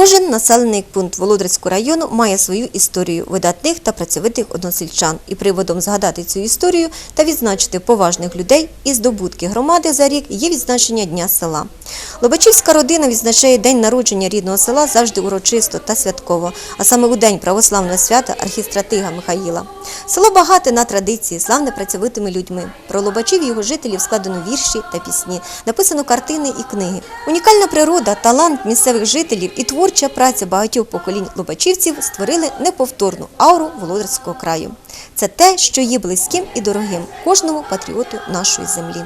Кожен населений пункт Володарського району має свою історію видатних та працьовитих односельчан. І приводом згадати цю історію та відзначити поважних людей і здобутки громади за рік є відзначення Дня села. Лобачівська родина відзначає день народження рідного села завжди урочисто та святково, а саме у день православного свята архістратига Михаїла. Село багате на традиції, славне працьовитими людьми. Про Лобачів і його жителів складено вірші та пісні, написано картини і книги. Унікальна природа, талант місцевих жителів і творча праця багатьох поколінь лобачівців створили неповторну ауру Володарського краю. Це те, що є близьким і дорогим кожному патріоту нашої землі.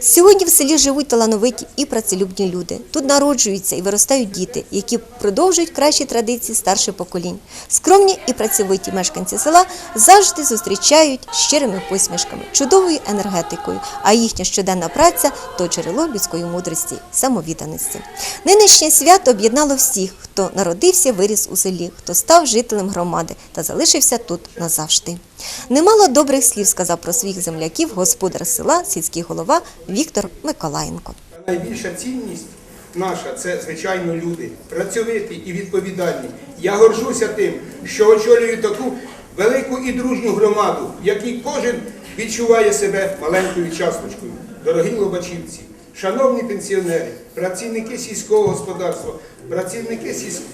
Сьогодні в селі живуть талановиті і працелюбні люди. Тут народжуються і виростають діти, які продовжують кращі традиції старших поколінь. Скромні і працьовиті мешканці села завжди зустрічають щирими посмішками, чудовою енергетикою, а їхня щоденна праця то джерело людської мудрості, самовідданості. Нинішнє свято об'єднало всіх, хто народився, виріс у селі, хто став жителем громади та залишився тут назавжди. Немало добрих слів сказав про своїх земляків господар села, сільський голова Віктор Миколаєнко. Найбільша цінність наша це, звичайно, люди, працьовиті і відповідальні. Я горжуся тим, що очолюю таку велику і дружню громаду, в якій кожен відчуває себе маленькою часточкою. Дорогі лобачівці, шановні пенсіонери, працівники сільського господарства, працівники сільського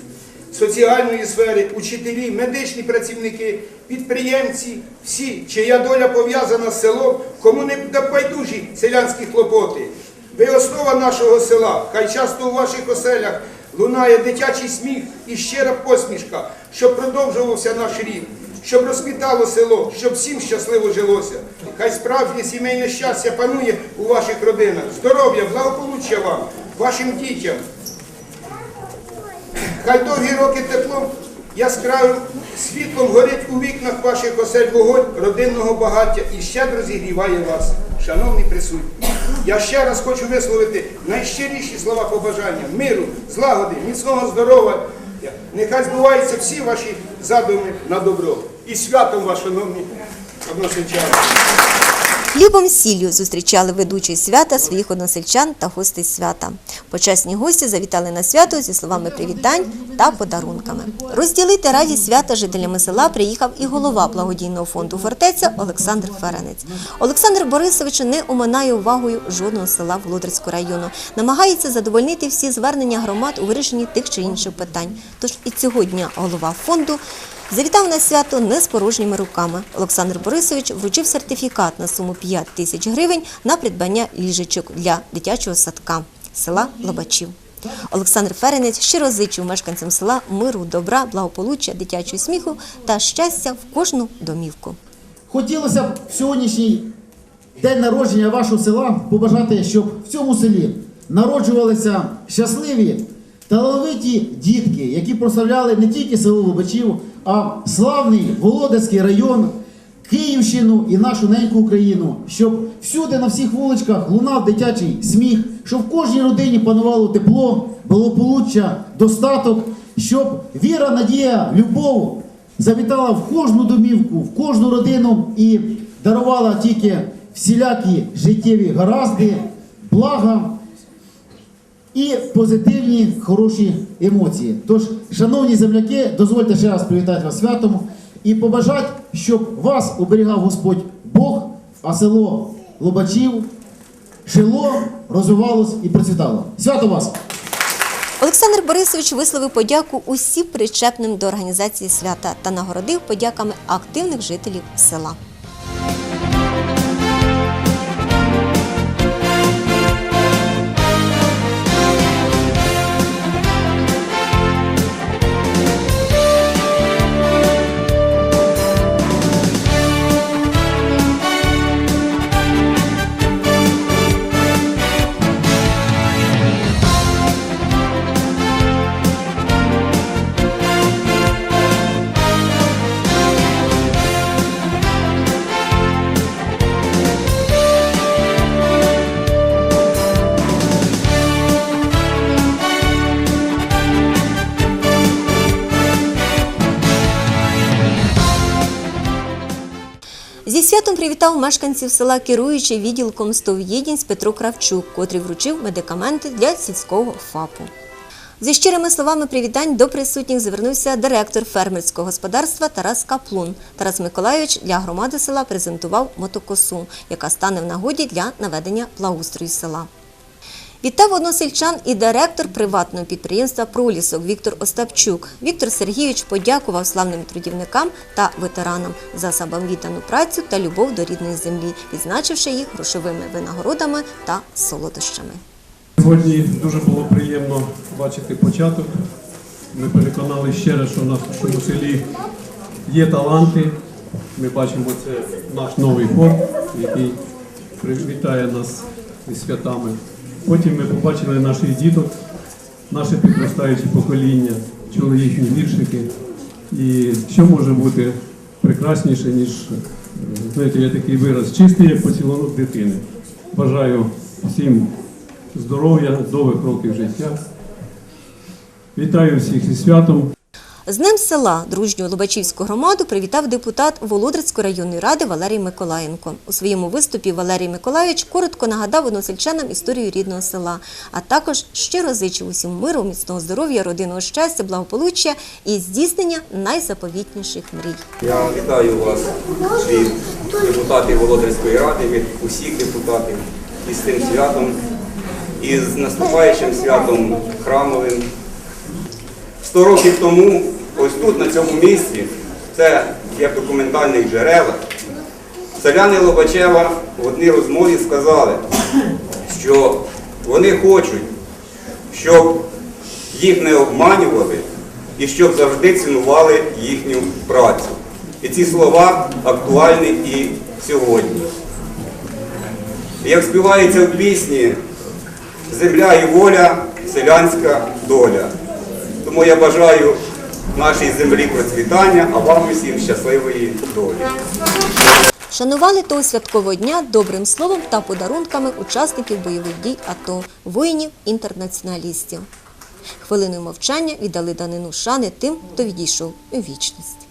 соціальної сфери, учителі, медичні працівники, підприємці, всі, чия доля пов'язана з селом, кому не байдужі селянські хлопоти. Ви основа нашого села. Хай часто у ваших оселях лунає дитячий сміх і щира посмішка, щоб продовжувався наш рід, щоб розквітало село, щоб всім щасливо жилося. Хай справжнє сімейне щастя панує у ваших родинах. Здоров'я, благополуччя вам, вашим дітям. Хай довгі роки теплом яскравим світлом горить у вікнах ваших осель вогонь родинного багаття і щедро зігріває вас, шановні присутні. Я ще раз хочу висловити найщиріші слова побажання миру, злагоди, міцного здоров'я. Нехай збуваються всі ваші задуми на добро. І святом вас, шановні односельчани. Хлібом сіллю зустрічали ведучі свята своїх односельчан та гостей свята. Почесні гості завітали на свято зі словами привітань та подарунками. Розділити радість свята жителями села приїхав і голова благодійного фонду фортеця Олександр Ференець. Олександр Борисович не оминає увагою жодного села Володарського району, намагається задовольнити всі звернення громад у вирішенні тих чи інших питань. Тож і цього дня голова фонду Завітав на свято не з порожніми руками. Олександр Борисович вручив сертифікат на суму 5 тисяч гривень на придбання ліжечок для дитячого садка села Лобачів. Олександр Ференець щиро зичив мешканцям села миру, добра, благополуччя, дитячого сміху та щастя в кожну домівку. Хотілося б в сьогоднішній день народження вашого села побажати, щоб в цьому селі народжувалися щасливі, талановиті дітки, які прославляли не тільки село Лобачів, а славний Володарський район, Київщину і нашу неньку Україну, щоб всюди на всіх вуличках лунав дитячий сміх, щоб в кожній родині панувало тепло, благополуччя, достаток, щоб віра, надія, любов завітала в кожну домівку, в кожну родину і дарувала тільки всілякі життєві гаразди, блага і позитивні хороші емоції. Тож, шановні земляки, дозвольте ще раз привітати вас святом і побажати, щоб вас оберігав Господь Бог, а село Лобачів жило, розвивалось і процвітало. Свято вас! Олександр Борисович висловив подяку усім причепним до організації свята та нагородив подяками активних жителів села. Привітав мешканців села керуючий відділком «Стов'єдінськ» Петро Кравчук, котрий вручив медикаменти для сільського ФАПу. Зі щирими словами привітань до присутніх звернувся директор фермерського господарства Тарас Каплун. Тарас Миколайович для громади села презентував мотокосу, яка стане в нагоді для наведення благоустрою села. Вітав односельчан і директор приватного підприємства Пролісок Віктор Остапчук. Віктор Сергійович подякував славним трудівникам та ветеранам за самовіддану працю та любов до рідної землі, відзначивши їх грошовими винагородами та солодощами. Сьогодні дуже було приємно бачити початок. Ми переконали ще раз, що в нашому селі є таланти. Ми бачимо, це наш новий хор, який привітає нас із святами. Потім ми побачили наших діток, наше підростаюче покоління, їхні віршики. І що може бути прекрасніше, ніж, е, знаєте, є такий вираз, чистий, як поцілунок дитини. Бажаю всім здоров'я, довгих років життя. Вітаю всіх зі святом. З Днем села дружню Лобачівську громаду привітав депутат Володарської районної ради Валерій Миколаєнко. У своєму виступі Валерій Миколаївич коротко нагадав односельчанам історію рідного села, а також щиро зичив усім миру, міцного здоров'я, родинного щастя, благополуччя і здійснення найзаповітніших мрій. Я вітаю вас від депутатів Володарської ради, від усіх депутатів із цим святом, і з наступаючим святом храмовим. Сто років тому, ось тут, на цьому місці, це є в документальних джерелах, селяни Лобачева в одній розмові сказали, що вони хочуть, щоб їх не обманювали і щоб завжди цінували їхню працю. І ці слова актуальні і сьогодні. Як співається в пісні, земля і воля, селянська доля. Тому я бажаю нашій землі процвітання, а вам усім щасливої долі. Шанували того святкового дня добрим словом та подарунками учасників бойових дій АТО, воїнів-інтернаціоналістів. Хвилиною мовчання віддали данину шани тим, хто відійшов у вічність.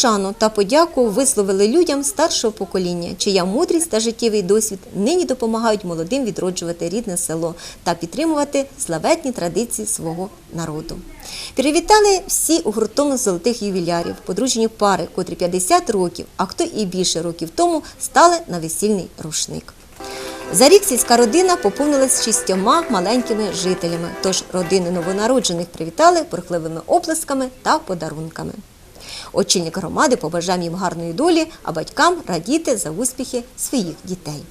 Особливу шану та подяку висловили людям старшого покоління, чия мудрість та життєвий досвід нині допомагають молодим відроджувати рідне село та підтримувати славетні традиції свого народу. Привітали всі у гуртом золотих ювілярів, подружні пари, котрі 50 років, а хто і більше років тому стали на весільний рушник. За рік сільська родина поповнилась шістьома маленькими жителями, тож родини новонароджених привітали бурхливими оплесками та подарунками. Очільник громади побажав їм гарної долі, а батькам радіти за успіхи своїх дітей.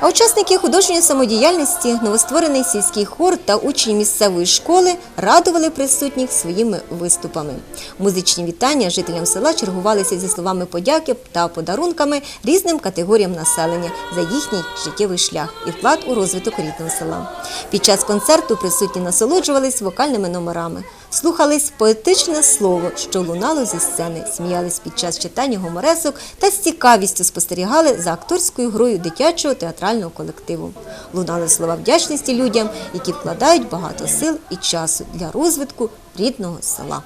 А учасники художньої самодіяльності, новостворений сільський хор та учні місцевої школи радували присутніх своїми виступами. Музичні вітання жителям села чергувалися зі словами подяки та подарунками різним категоріям населення за їхній життєвий шлях і вклад у розвиток рідного села. Під час концерту присутні насолоджувались вокальними номерами, слухались поетичне слово, що лунало зі сцени, сміялись під час читання гуморесок та з цікавістю спостерігали за акторською грою дитячого театрального колективу. Лунали слова вдячності людям, які вкладають багато сил і часу для розвитку рідного села.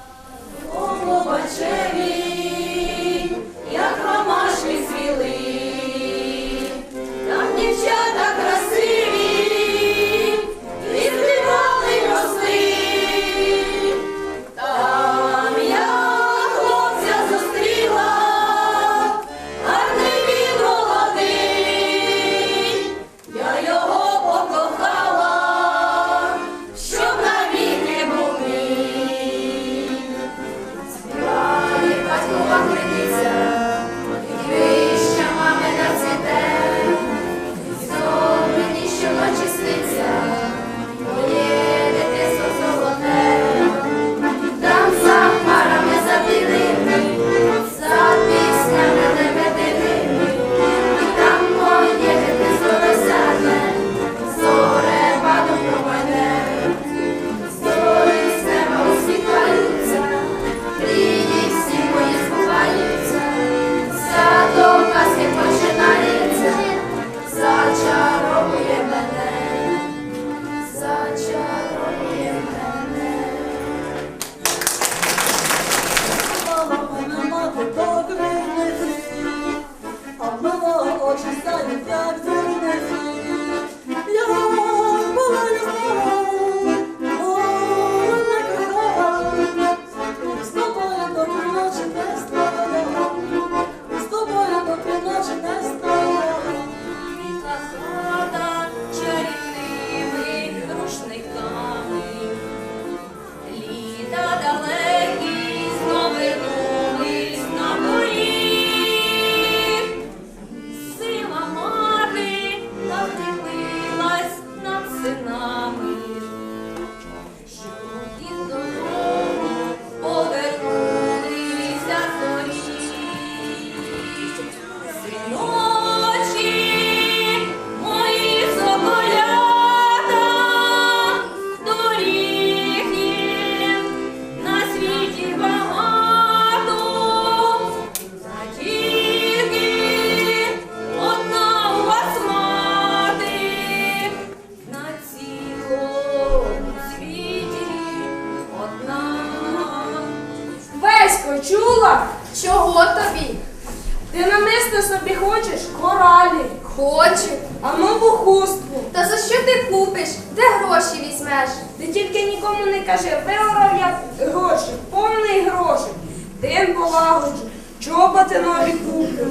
Кажи, я гроші, повний грошей. Тим полагоджу, чоботи нові куплю.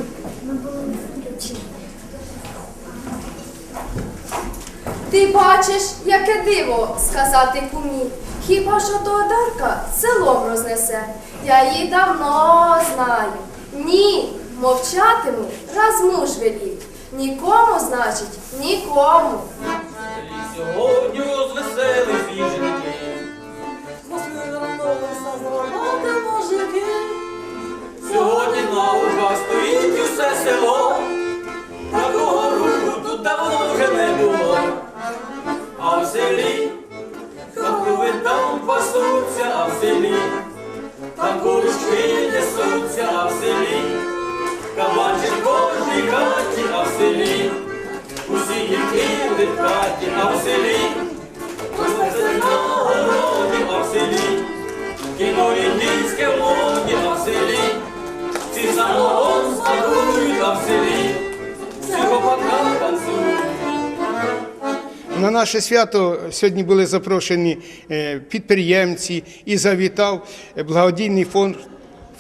Ти бачиш, яке диво сказати кумі. Хіба що то Одарка селом рознесе? Я її давно знаю. Ні, мовчатиму, раз муж велів. Нікому, значить, нікому. В хаті, а в селі. Усі які в хаті, а в селі Усе на городі, а в селі. Кіно індійське моді, а в селі. Всі самогон смакують, а в селі. Всі попадка танцюють. На наше свято сьогодні були запрошені е, підприємці. І завітав е, благодійний фонд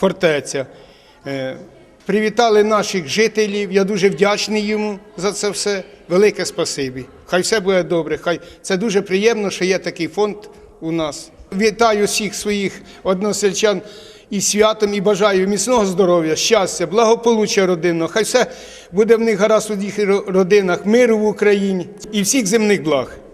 Фортеця. Привітали наших жителів. Я дуже вдячний йому за це все. Велике спасибі. Хай все буде добре. Хай це дуже приємно, що є такий фонд у нас. Вітаю всіх своїх односельчан із святом і бажаю міцного здоров'я, щастя, благополуччя родинного. Хай все буде в них гаразд у їх родинах, миру в Україні і всіх земних благ.